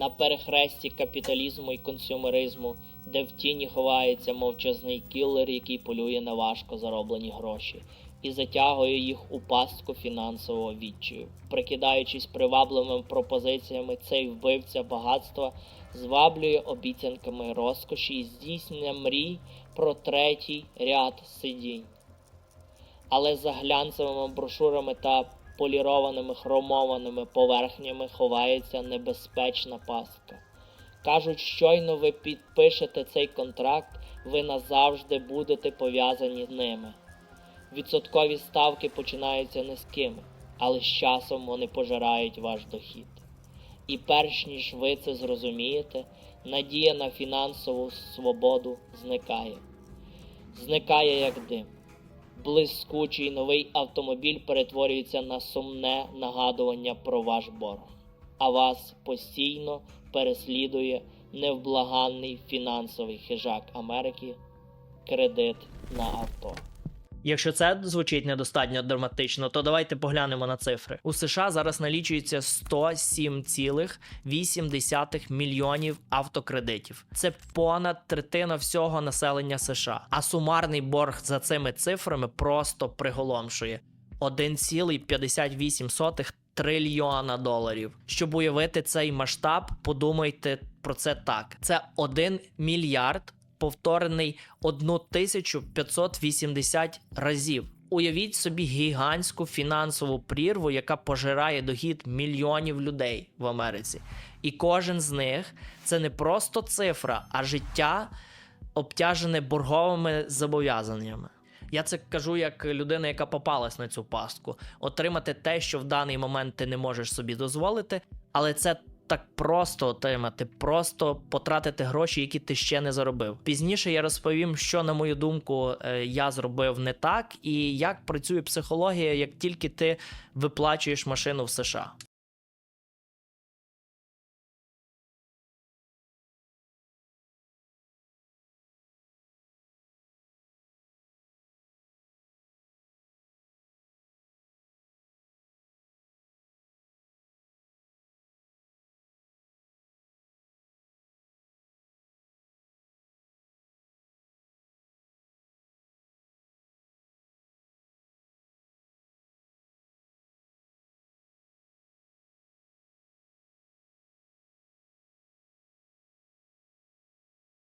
на перехресті капіталізму і консюмеризму, де в тіні ховається мовчазний кілер, який полює на важко зароблені гроші, і затягує їх у пастку фінансового відчаю. Прикидаючись привабливими пропозиціями, цей вбивця багатства зваблює обіцянками розкоші і здійснення мрій про третій ряд сидінь. Але за глянцевими брошурами та полірованими хромованими поверхнями ховається небезпечна пастка. Кажуть, щойно ви підпишете цей контракт, ви назавжди будете пов'язані з ними. Відсоткові ставки починаються низькими, але з часом вони пожирають ваш дохід. І перш ніж ви це зрозумієте, надія на фінансову свободу зникає. Зникає як дим. Блискучий новий автомобіль перетворюється на сумне нагадування про ваш борг, а вас постійно переслідує невблаганний фінансовий хижак Америки кредит на авто. Якщо це звучить недостатньо драматично, то давайте поглянемо на цифри. У США зараз налічується 107,8 мільйонів автокредитів. Це понад третина всього населення США. А сумарний борг за цими цифрами просто приголомшує 1,58 трильйона доларів. Щоб уявити цей масштаб, подумайте про це так: це 1 мільярд повторений 1580 разів. Уявіть собі гігантську фінансову прірву, яка пожирає дохід мільйонів людей в Америці. І кожен з них це не просто цифра, а життя обтяжене борговими зобов'язаннями. Я це кажу як людина, яка попалась на цю пастку. Отримати те, що в даний момент ти не можеш собі дозволити, але це так просто отримати, просто потратити гроші, які ти ще не заробив. Пізніше я розповім, що, на мою думку, е, я зробив не так, і як працює психологія, як тільки ти виплачуєш машину в США.